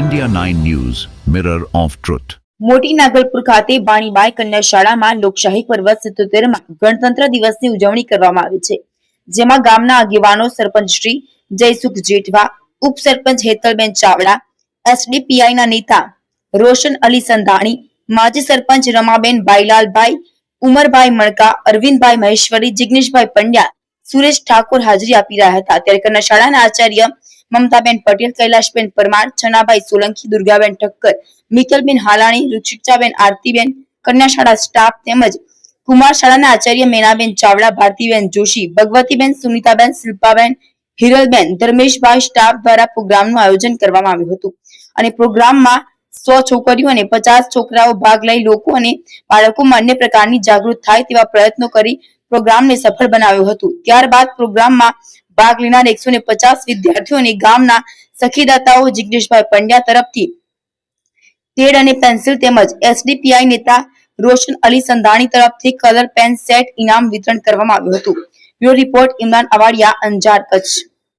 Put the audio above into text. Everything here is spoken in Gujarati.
India 9 news mirror of truth Moti Nagalpur ખાતે બાણીબાઈ કન્યા શાળામાં લોકશાહી પર્વ સિત્તોતેરમાં ગણતંત્ર દિવસની ઉજવણી કરવામાં આવી છે, જેમાં ગામના આગેવાનો સરપંચ શ્રી જયસુખ જેઠવા, ઉપસરપંચ હેતલબેન ચાવડા એસડીપીઆઈ ના નેતા રોશન અલી સંધાણી, માજી સરપંચ રમાબેન ભાઈલાલભાઈ ઉમરભાઈ મણકા, અરવિંદભાઈ મહેશ્વરી, જિગ્નેશભાઈ પંડ્યા, સુરેશ ઠાકોર હાજરી આપી રહ્યા હતા. ત્યારે કન્યા શાળાના આચાર્ય મમતાબેન પટેલ, કૈલાશબેન પરમાર, છનાભાઈ સોલંકી, દુર્ગાબેન ઠક્કર મિત્તલબેન હાલાણી રુચિકાબેન આરતીબેન કન્યા શાળા સ્ટાફ તેમજ કુમાર શાળાના આચાર્ય મેનાબેન ચાવડા, ભારતીબેન જોશી, ભગવતીબેન સુનિતાબેન, શિલ્પાબેન હિરલબેન, ધર્મેશભાઈ સ્ટાફ દ્વારા પ્રોગ્રામનું આયોજન કરવામાં આવ્યું હતું. અને પ્રોગ્રામમાં સો છોકરીઓ અને પચાસ છોકરાઓ ભાગ લઈ લોકો અને બાળકોમાં અન્ય પ્રકારની જાગૃત થાય તેવા પ્રયત્નો કરી પ્રોગ્રામને સફળ બનાવ્યો હતો. ત્યારબાદ પ્રોગ્રામમાં ભાગ લેનાર એકસો પચાસ વિદ્યાર્થીઓને ગામના સખીદાતાઓ જિગ્નેશભાઈ પંડ્યા તરફથી તેડ અને પેન્સિલ તેમજ એસડીપીઆઈ નેતા રોશન અલી સંધાણી તરફથી કલર પેન સેટ ઇનામ વિતરણ કરવામાં આવ્યું હતું. Bureau report, Imran Awadiya, Anjar Kutch.